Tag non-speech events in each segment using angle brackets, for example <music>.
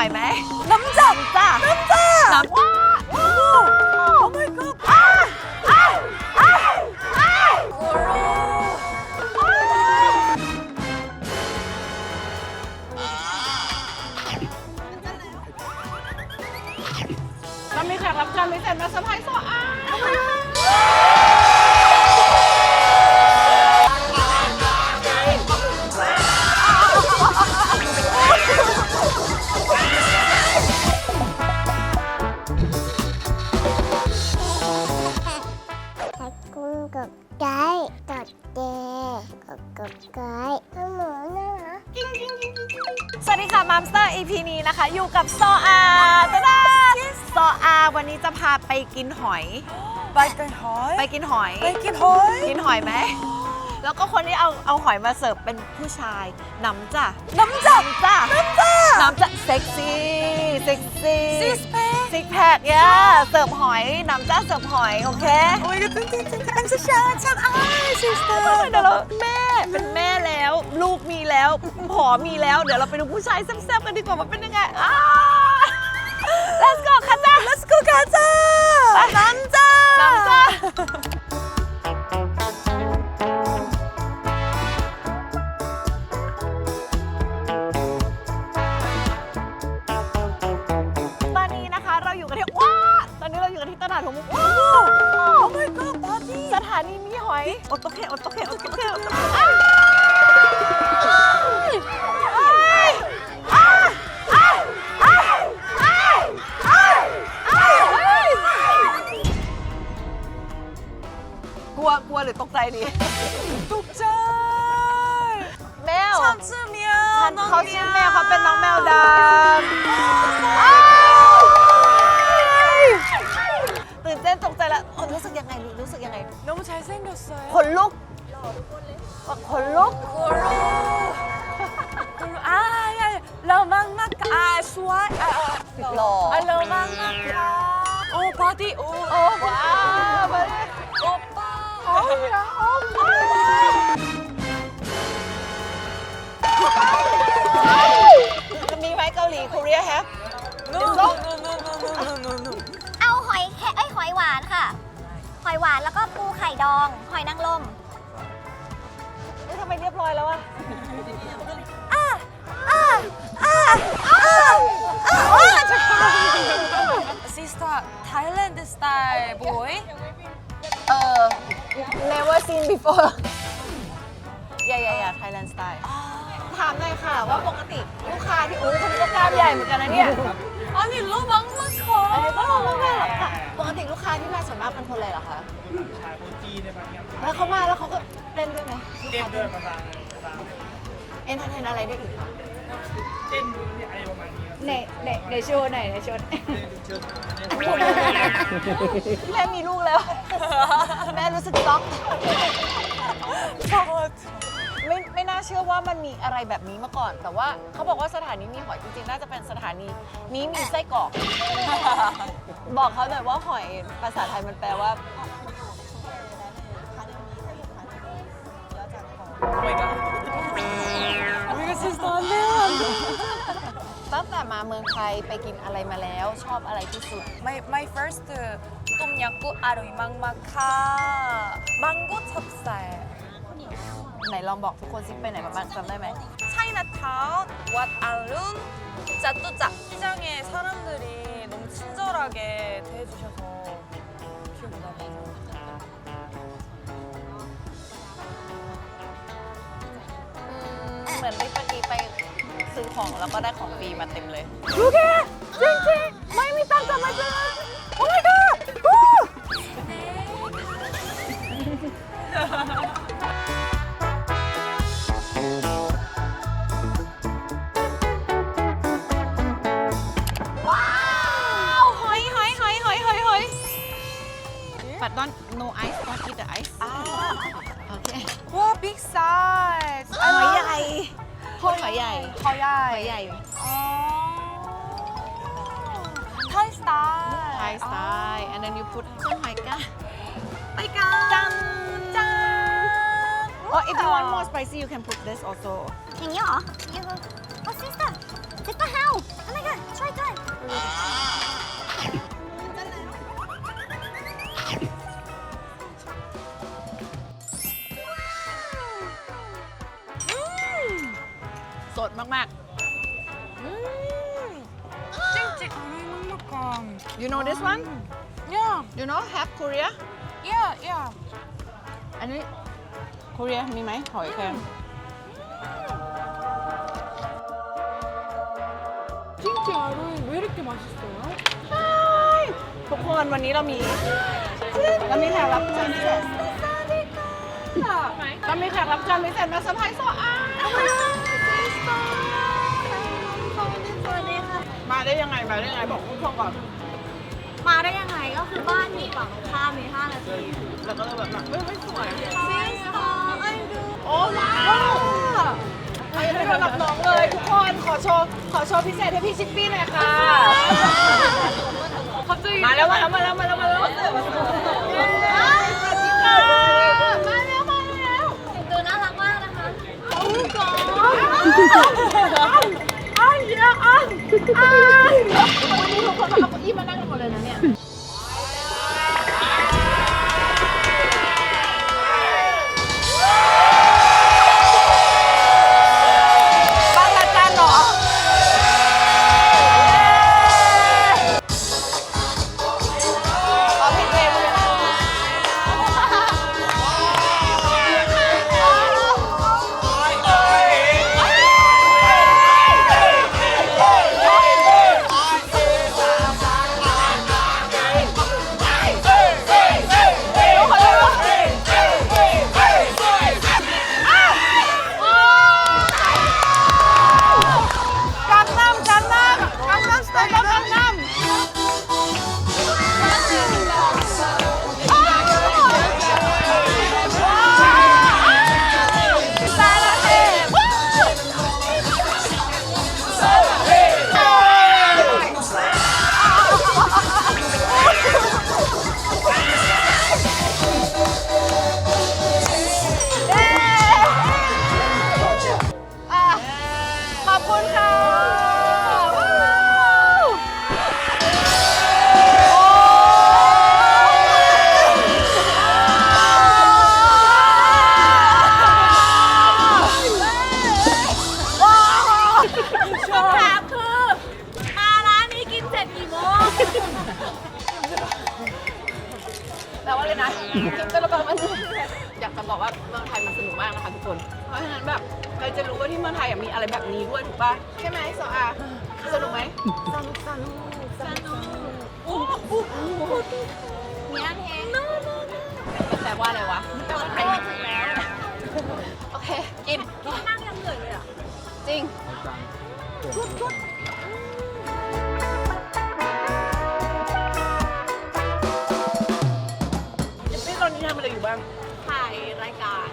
อยไหมน้ำ นี้นะคะ อยู่กับโซอาตาดาโซอาวันนี้จะพาไปกินหอย ไปกันหอย ไปกินหอย ไปกินหอย กินหอยไหม แล้วก็คนที่เอาเอาหอยมาเสิร์ฟเป็นผู้ชายน้ำจ้ะน้ำจับจ้ะน้ำจับน้ำจ้ะเซ็กซี่เซ็กซี่ซิสเพคซิกแพคย่าเสิร์ฟหอยน้ำจ้ะเสิร์ฟหอยโอเคโอ้ยก็จริงจริงจริงอันจะชาชันไอซิสเตอร์เดี๋ยวเราแม่เป็นแม่แล้วลูกมีแล้วผอมีแล้ว เดี๋ยวเราไปดูผู้ชายแซ่บๆกันดีกว่าว่าเป็นยังไงอ่า let's go ค่ะจ้า let's go กันจ้าไปน้ำจ้าน้ำจ้าตอนนี้นะคะเราอยู่กันที่ว้าตอนนี้เราอยู่กันที่ตลาดหัวมุกว้าว Oh my god ปาร์ตี้สถานีมีหอย โอโตเคโอโตเคโอโตเคโอโตเค ดี ตุกใจ แมว ฉันชื่อเมียว ฉัน น้อง เขาชื่อแมวเขาเป็นน้องแมวดำตื่นเต้นตกใจแล้วโอ้รู้สึกยังไงรู้สึกยังไง 너무 잘생겼어요 ขนลุกขนลุก 고로 고로 아야 러망막 아 수아 หล่อ 아 러망막 오 바디 오 โอ้ว้าวมาเลย 오빠 จะมีไหมเกาหลี k เรียแฮป no no no no no no no no เอาหอยแค่ไอยหอยหวานค่ะ หอยหวานแล้วก็ปูไข่ดอง หอยนางรมนี่ทำไมเรียบร้อยแล้วอะ sister Thailand style boy เออ never seen before อย่าอย่าอย่า Thailand style ถามหน่อยค่ะ ว่าปกติลูกค้าที่อู้ยคนนี้ก็กล้ามใหญ่เหมือนกันนะเนี่ยอ๋อนี่รูปบังมังคออะไรก็ลงมาหรอกค่ะปกติลูกค้าที่มาส่วนมากเป็นคนอะไรเหรอคะชายคนจีนเนยบางอย่างแล้วเขามาแล้วเขาก็เต้นด้วยไหมเต้นด้วยประมาณเอ็นเตอร์เทนอะไรได้อีกคะเต้นเนี่ยอะไรประมาณนี้เนไหนไหนโชว์ไหนไนชว์แม่มีลูกแล้ว แม่รู้สึกต๊อก น่าเชื่อว่ามันมีอะไรแบบนี้มาก่อน แต่ว่าเขาบอกว่าสถานีมีหอยจริงๆ น่าจะเป็นสถานีนี้มีไส้กรอก บอกเขาหน่อยว่าหอยภาษาไทยมันแปลว่า 우리가 sister 안돼요 ตั้งแต่มาเมืองไทยไปกินอะไรมาแล้ว ชอบอะไรที่สุด My my first 똠약국 아로이 막막하 망고 찹쌀 ไหนลองบอกทุกคนซิไปไหนมาบ้างจำได้ไหม 차이나타운 왓알룬 짜뚜짜 시장에 사람들이 너무 친절하게 대해주셔서 기억이 나요 อืมเหมือนได้ปกีไปซื้อของแล้วก็ได้ของฟรีมาเต็มเลย Oh my god! don't no ice don't eat the ice โอเค Wow, big size. หอยใหญ่โคตหอยใหญ่ หอยใหญ่ หอยใหญ่ อ๋อ Thai style. Thai style and then you put ส้มหอยกาไปกันจังจัง or if you want more spicy you can put this also อย่างนี้หรอ You go Oh sister sister how Oh my god try try 찡찡 아로이 막막감. you know this one 야, you know have Korea 야, 야. อันนี้ Korea มีไหมหอยแครง 찡찡 아로이 왜 이렇게 맛있어요? ทุกคนวันนี้เรามีเรามีแขกรับเชิญพิเศษเรามีแขกรับเชิญพิเศษมาเซอร์ไพรส์โซอา มาได้ยังไงบอกคุณพ่อก่อนมาได้ยังไงก็คือบ้านอยู่ฝั่งตรข้ามมีห้านาทีแล้วก็เลยแบบเฮ้ไม่สวยซิสตาร์ไอ้ดูโอ้ว้าวไอ้ไม่โดนรับน้องเลยทุกคนขอโชว์ขอโชว์พิเศษให้พี่ชิปปี้หน่อยค่ะมาแล้วมาแล้วมาแล้วมาแล้วมาแล้ว ไหมโซอาสนุกไหมสนุกสนุกสนุกโอ้โหเนี่ยเพลงแปลว่าอะไรวะแปลว่าไทยมันแล้วโอเค กินนั่งยังเหนื่อยเลยอะ จริงจิปปี้ตอนนี้ทำอะไรอยู่บ้างถ่ายรายการ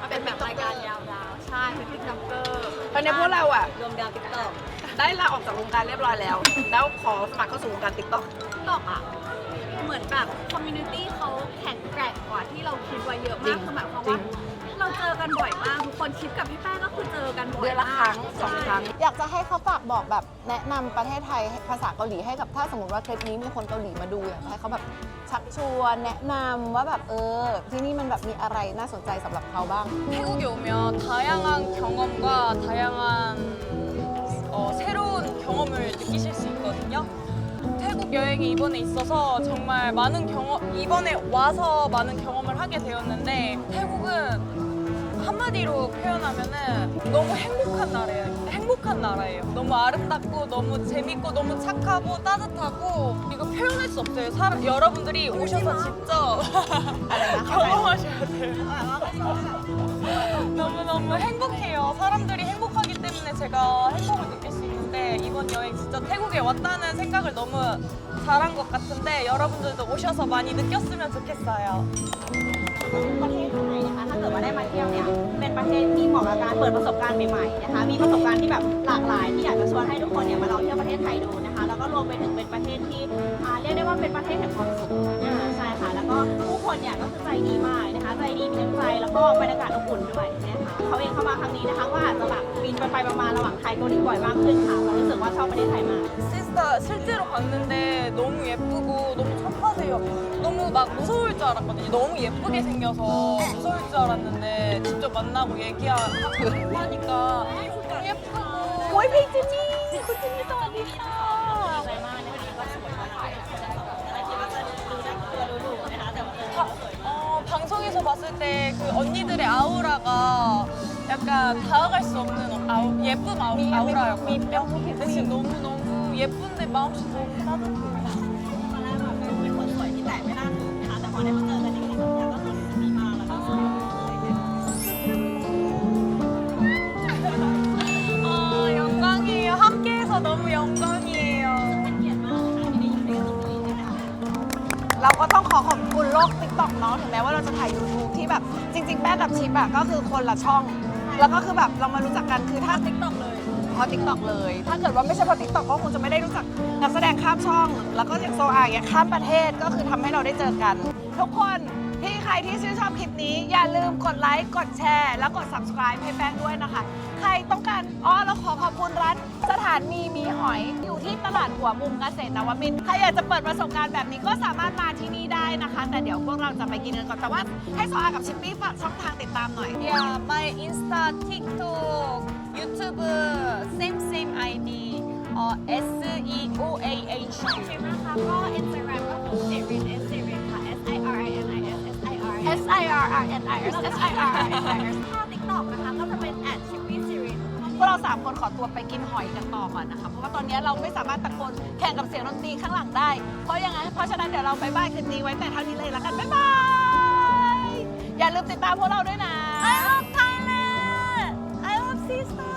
มันเป็นแบบรายการยาวๆใช่ เป็นพิกจัมเกอร์ตอนนี้พวกเราอะรวมดาวติ๊กต็อกได้ลาออกจากวงการเรียบร้อยแล้ว แล้วขอสมัครเข้าสู่วงการติ๊กต็อกตอกอะ เหมือนแบบคอมมูนิตี้เขาแข็งแกร่งกว่าที่เราคิดไว้เยอะจริมากงคือหมายความจริว่าง เราเจอกันบ่อยมาก ทุกคนคลิปกับพี่แป้งก็คือเจอกันบ่อย เดือนละครั้งสองครั้ง อยากจะให้เขาฝากบอกแบบแนะนำประเทศไทยภาษาเกาหลีให้กับถ้าสมมติว่าคลิปนี้มีคนเกาหลีมาดูอยากให้เขาแบบชักชวนแนะนำว่าแบบเออ ที่นี่มันแบบมีอะไรน่าสนใจสำหรับเขาบ้าง 태국에 오면 다양한 경험과 다양한 어, 새로운 경험을 느끼실 수 있거든요. 태국 여행이 이번에 있어서 정말 많은 경험, 이번에 와서 많은 경험을 하게 되었는데 태국은 한마디로 표현하면은 너무 행복한 나라예요. 행복한 나라예요. 너무 아름답고 너무 재밌고 너무 착하고 따뜻하고 이거 표현할 수 없어요. 사람, 여러분들이 오셔서 직접 <laughs> 경험하셔야 돼요. <laughs> 너무너무 행복해요. 사람들이 행복하기 때문에 제가 행복을 느낄 수 있는데 이번 여행 진짜 태국에 왔다는 생각을 너무 잘한 것 같은데 여러분들도 오셔서 많이 느꼈으면 좋겠어요. ประเทศไทยนะคะถ้าเกิดว่าได้มาเที่ยวเนี่ยเป็นประเทศที่เหมาะกับการเปิดประสบการณ์ใหม่ๆนะคะมีประสบการณ์ที่แบบหลากหลายที่อยากจะชวนให้ทุกคนเนี่ยมาลองเที่ยวประเทศไทยดูนะคะแล้วก็รวมไปถึงเป็นประเทศที่อ่าเรียกได้ว่าเป็นประเทศแห่งความสุขอ่าใช่ค่ะแล้วก็ผู้คนเนี่ยก็คือใจดีมากนะคะใจดีมีน้ำใจแล้วก็บรรยากาศอบอุ่นด้วยนะคะเขาเองเข้ามาครั้งนี้นะคะก็อาจจะแบบบินไปๆมาๆระหว่างไทยเกาหลีบ่อยมากขึ้นค่ะเรารู้สึกว่าชอบประเทศไทยมาก 시스타 실제로 봤는데 너무 예쁘고 너무 착하세요. 너무 막 무서울 줄 알았거든요. 너무 예쁘게 생겨서 무서울 줄 알았는데 직접 만나고 얘기하니까 예쁘고 โอ้ยพี่จินนี่ คุณจินนี่สวัสดีค่ะ ดีใจมากนะคะก็สวยมากถ่ายอะไรคิดว่าจะดูน่ากลัวดูดุนะคะแต่ว่าเจอแล้วสวย 어, 방송에서 봤을 때 그 언니들의 아우라가 약간 다가갈 수 없는 아우, 예쁜 아우, 아우라였거든요. 근데 지금 너무너무 예쁜데 마음씨 너무 ติ๊กต็อกเนาะถึงแม้ว่าเราจะถ่าย YouTube ที่แบบจริง ๆ แป้งกับชิปอะก็คือคนละช่อง แล้วก็คือแบบเรามารู้จักกันคือถ้า ติ๊กต็อกเลย เพราะติ๊กต็อกเลย ถ้าเกิดว่าไม่ใช่เพราะติ๊กต็อกก็คงจะไม่ได้รู้จักนักแสดงข้ามช่อง แล้วก็อย่างโซอาอย่างข้ามประเทศก็คือทำให้เราได้เจอกัน ทุกคนที่ใครที่ชื่นชอบคลิปนี้ อย่าลืมกดไลค์ กดแชร์ แล้วกด subscribe ให้แป้งด้วยนะคะ ใครต้องการ อ๋อ เราขอขอบคุณร้าน สถานีมีหอยอยู่ที่ตลาดหัวมุมเกษตรนวมินทร์ใครอยากจะเปิดประสบการณ์แบบนี้ก็สามารถมาที่นี่ได้นะคะ แต่เดี๋ยวพวกเราจะไปกินกันก่อนแต่ว่าให้โซอากับชิปปี้ฝากช่องทางติดตามหน่อย Yeah, my Insta, TikTok, YouTube, same same ID. 어, S E O A H. ชิมนะคะก็ Instagram ก็คือ Sirin S Sirin ค่ะ S I R I N I S S I R I S I R R N I S S I R R N I S ถ้า TikTok นะคะก็จะเป็น @chippy Sirin พ วกเราสามคนขอตัวไปกินหอยกันต่อก่อนนะคะ เพราะว่าตอนนี้เราไม่สามารถตะโกนแข่งกับเสียงดนตรีข้างหลังได้ เพราะยังไงเพราะฉะนั้นเดี๋ยวเราไปบ้านคืนนี้ไว้แต่เท่านี้เลยละกันบ๊ายบาย อย่าลืมติดตามพวกเราด้วยนะ I love Thailand I love sister